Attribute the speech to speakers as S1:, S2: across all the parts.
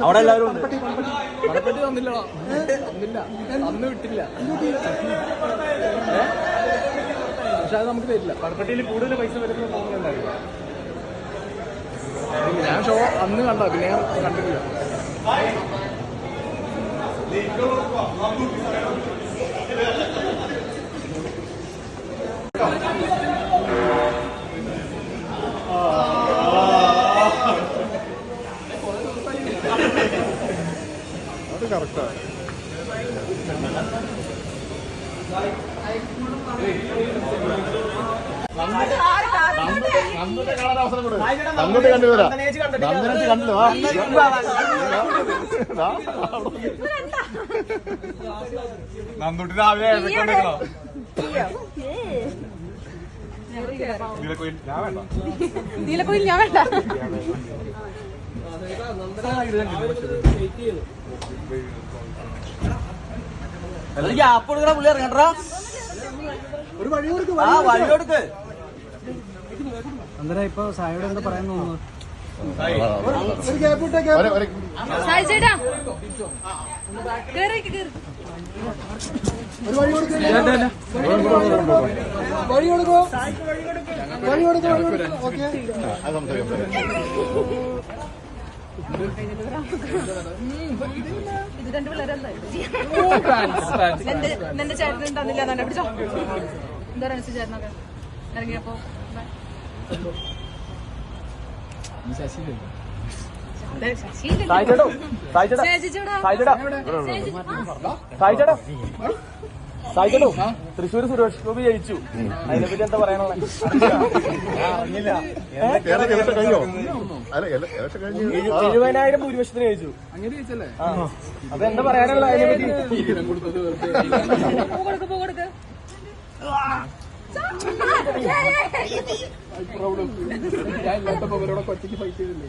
S1: അവിടെ എല്ലാവരും
S2: പണപ്പെട്ടി അന്ന് വിട്ടില്ല പക്ഷെ അത് നമുക്ക് തരില്ല
S1: പണപ്പെട്ടിയിൽ കൂടുതൽ പൈസ വരുന്ന
S2: ഞാൻ ഷോ അന്ന് കണ്ട പിന്നെ ഞാൻ കണ്ടിട്ടില്ല
S3: Thank കറക്റ്റാ നന്ദനെ കണ്ടുവരാം കണ്ടില്ല
S1: നന്ദുട്ടി രാവിലെ ഏഴരക്കൊണ്ടിരിക്കണോ ഞാൻ വേണ്ട
S4: നീലക്കോയിൽ ഞാൻ വേണ്ട.
S1: ഗ്യാപ്പ് കൊടുക്കണ പുള്ളി ഇറങ്ങണ്ടാ ഒരു വഴി കൊടുക്ക് ആ വഴി കൊടുക്ക്.
S5: അന്നേരം ഇപ്പൊ സായോട് എന്താ പറയാൻ തോന്നുന്നു.
S4: സായി ചേട്ടാ. കേറി കേറി
S3: അത് സംസാരിക്കാം.
S4: ഇത് രണ്ട് പിള്ളേരല്ലേ നിന്റെ ചേട്ടൻ തന്നില്ല തന്നെ പിടിച്ചോ എന്താ ചേട്ടനൊക്കെ ഇറങ്ങിയപ്പോ ചേച്ചി-
S1: സായിച്ചേട്ടോ തൃശ്ശൂർ സുരേഷ് ഗോപി ജയിച്ചു. അതിനെപ്പറ്റി എന്താ പറയാനുള്ളത് എഴുപതിനായിരം ഭൂരിപക്ഷത്തിന് ജയിച്ചു. അപ്പൊ എന്താ പറയാനുള്ള അതിനെപ്പറ്റി
S2: ഒറ്റയ്ക്ക് ഫൈറ്റ് ചെയ്തില്ലേ?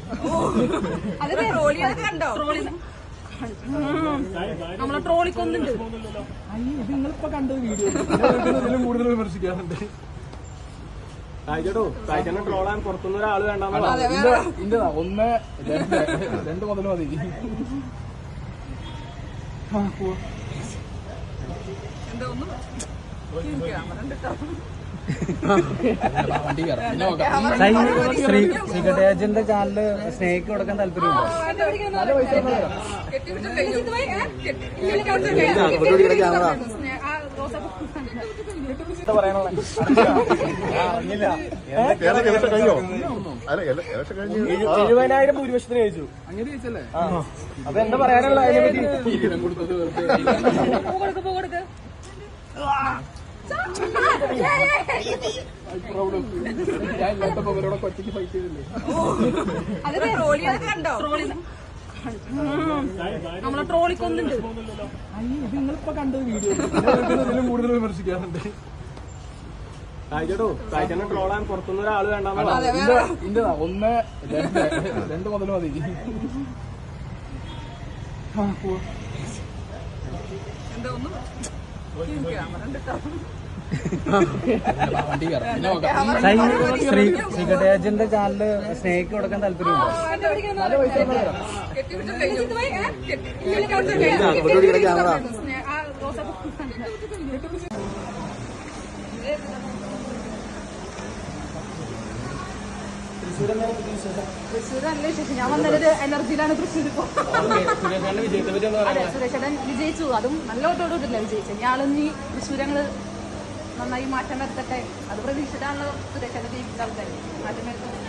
S4: നമ്മളെ ട്രോളിക്കൊന്നുണ്ട്.
S2: നിങ്ങളിപ്പോ കണ്ടത് വീഡിയോ ഇതിലും കൂടുതൽ വിമർശിക്കാറുണ്ട്.
S1: ട്രോളാൻ പുറത്തുനിന്ന് ഒരാൾ
S2: ഇന്റെ- ഒന്ന് രണ്ട് മുതൽ മതി. എന്താ പോവാ.
S5: ശ്രീ ശ്രീകടയാജന്റെ ചാനലിൽ സ്നേഹിക്ക് കൊടുക്കാൻ താല്പര്യമുണ്ടോ
S1: എഴുപതിനായിരം ഭൂരിപക്ഷത്തിന് ജയിച്ചു
S2: അങ്ങനെ
S1: അപ്പൊ എന്താ പറയാനുള്ള അതിനെപ്പറ്റി
S2: ഈരം ഞാൻ ഇല്ലാത്തപ്പോ അവരോടൊക്കെ ഒറ്റയ്ക്ക് ഫൈറ്റ് ചെയ്തില്ലേ
S4: കണ്ടോ? ട്രോളി നമ്മളെ ട്രോളിക്കൊന്നുണ്ട്.
S2: നിങ്ങളിപ്പോ കണ്ടത് വീഡിയോ ഇതിലും കൂടുതൽ വിമർശിക്കാറുണ്ട്
S1: സായിച്ചേട്ടോ സായിച്ചേട്ടനെ ട്രോളാൻ പുറത്തുനിന്ന് ഒരാൾ വേണ്ടെന്നാ
S2: ഇന്റെ- ഒന്ന് രണ്ട് മുതൽ മതി. ആ, പോവാ.
S5: ശ്രീ ശ്രീകടയാജന്റെ ചാനലിൽ സ്നേഹിക്ക് കൊടുക്കാൻ താല്പര്യമുണ്ടോ
S4: തൃശ്ശൂർ നല്ല വിശേഷം? ഞാൻ വന്നത് എനർജിയിലാണ് തൃശ്ശൂർ അതെ സുരേഷേട്ടൻ വിജയിച്ചു. അതും നല്ല ഓട്ടോടൂടില്ല വിജയിച്ചത് ഞാളിനി തൃശ്ശൂർ ഞങ്ങൾ നന്നായി മാറ്റം വരുത്തട്ടെ. അത് പ്രതീക്ഷിച്ചിട്ടാണല്ലോ സുരേഷേട്ടൻ ജയിക്കുന്ന ആൾക്കാർ മാറ്റം വരുത്തട്ടെ